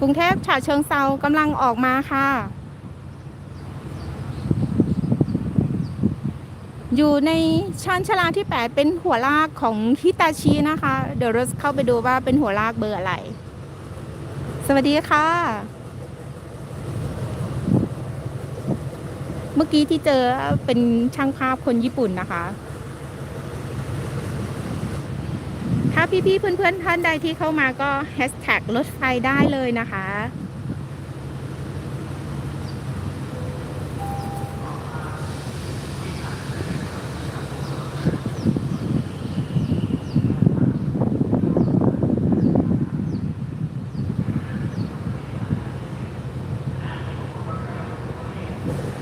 กรุงเทพฉะเชิงเซากำลังออกมาค่ะ อยู่ในชั้นชลาที่ 8 เป็นหัวลากของฮิตาชินะคะ เดี๋ยวเราเข้าไปดูว่าเป็นหัวลากเบอร์อะไร สวัสดีค่ะ เมื่อกี้ที่เจอเป็นช่างภาพคนญี่ปุ่นนะคะ ถ้า พี่ๆเพื่อนๆท่านใดที่เข้ามาก็แฮชแท็กรถไฟได้เลยนะคะ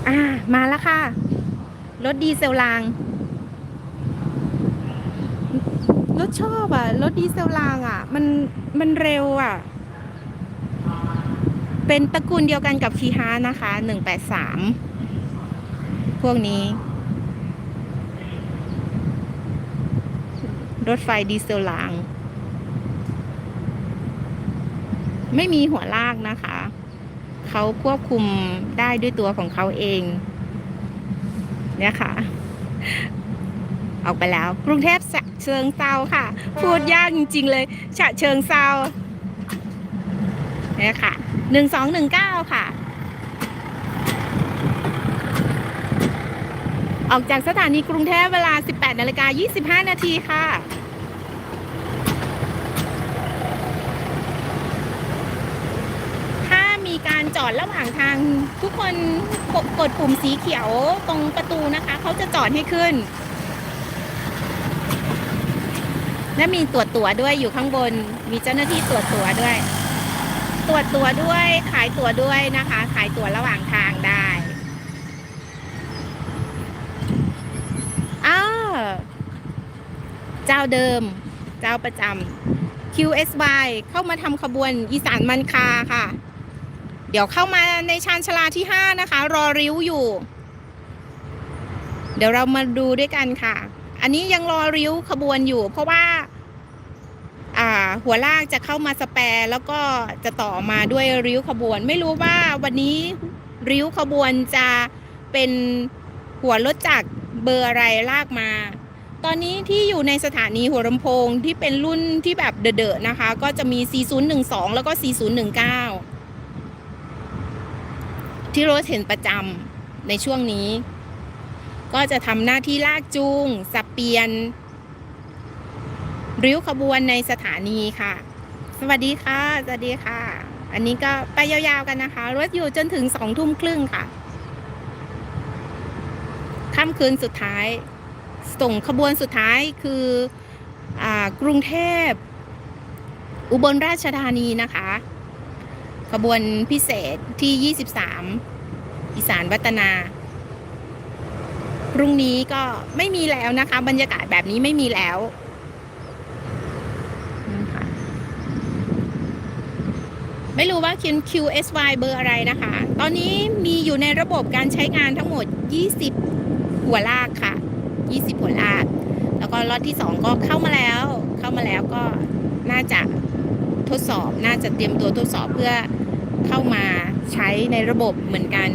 อ่ามาแล้วค่ะ รถดีเซลราง รถชอบอะ รถดีเซลรางอะ มันมันเร็วอะ เป็นตระกูลเดียวกันกับคีฮานะคะหนึ่งแปดสามพวกนี้ รถไฟดีเซลราง ไม่มีหัวลากนะคะ เขาควบคุมได้ด้วยตัวของเขาเอง เนี่ยค่ะ ออกไปแล้ว กรุงเทพเชิงเซาค่ะ พูดยากจริง ๆ เลย ฉะเชิงเซาเนี่ยค่ะหนึ่งสองหนึ่งเก้าค่ะ ออกจากสถานีกรุงเทพเวลา 18นาฬิกา25 นาทีค่ะถ้ามีการจอดระหว่างทางทุกคนกดปุ่มสีเขียวตรงประตูนะคะ เขาจะจอดให้ขึ้น และมีตรวจตั๋วด้วยอยู่ข้างบน มีเจ้าหน้าที่ตรวจตั๋วด้วย ตรวจตั๋วด้วย ขายตั๋วด้วยนะคะ ขายตั๋วระหว่างทางได้อ้าเจ้าเดิม เจ้าประจำ QSY เข้ามาทำขบวนอีสานมันคาค่ะ เดี๋ยวเข้ามาในชานชาลาที่ 5 นะคะ รอริ้วอยู่ เดี๋ยวเรามาดูด้วยกันค่ะ อันนี้ยังรอริ้วขบวนอยู่ เพราะว่าหัวลากจะเข้ามาสแปร์แล้วก็จะต่อมาด้วยริ้วขบวน ไม่รู้ว่าวันนี้ริ้วขบวนจะเป็นหัวรถจักรเบอร์อะไรลากมา ตอนนี้ที่อยู่ในสถานีหัวลำโพงที่เป็นรุ่นที่แบบเดอะๆนะคะ ก็จะมี 4012 แล้วก็ 4019 ที่รถเห็นประจำในช่วงนี้ ก็จะทำหน้าที่ลากจูงสับเปลี่ยน ริ้วขบวนในสถานีค่ะ สวัสดีค่ะ สวัสดีค่ะ อันนี้ก็ไปยาวๆกันนะคะ รถอยู่จนถึงสองทุ่มครึ่งค่ะค่ำคืนสุดท้าย ส่งขบวนสุดท้ายคืออกรุงเทพ อุบลราชธานีนะคะ ขบวนพิเศษที่ 23 อีสานวัฒนา พรุ่งนี้ก็ไม่มีแล้วนะคะ บรรยากาศแบบนี้ไม่มีแล้วไม่รู้ว่า QSY เบอร์อะไรนะคะ ตอนนี้มีอยู่ในระบบการใช้งานทั้งหมด 20 หัวลากค่ะ 20 หัวลาก แล้วก็ล็อตที่ 2 ก็เข้ามาแล้ว เข้ามาแล้วก็น่าจะทดสอบ น่าจะเตรียมตัวทดสอบเพื่อเข้ามาใช้ในระบบเหมือนกัน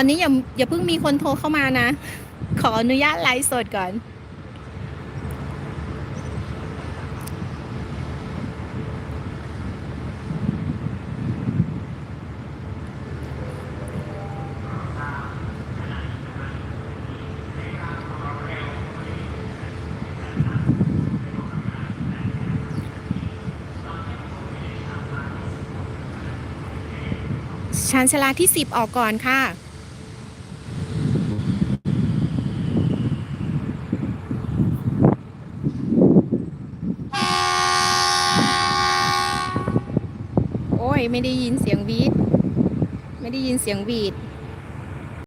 อนนี้อย่าอย่าเพิ่งมีคนโทรเข้ามานะ ขออนุญาตไลฟ์สดก่อนชานชาลาที่ 10 ออกก่อนค่ะ เโอ้ย ไม่ได้ยินเสียงวีดไม่ได้ยินเสียงวีด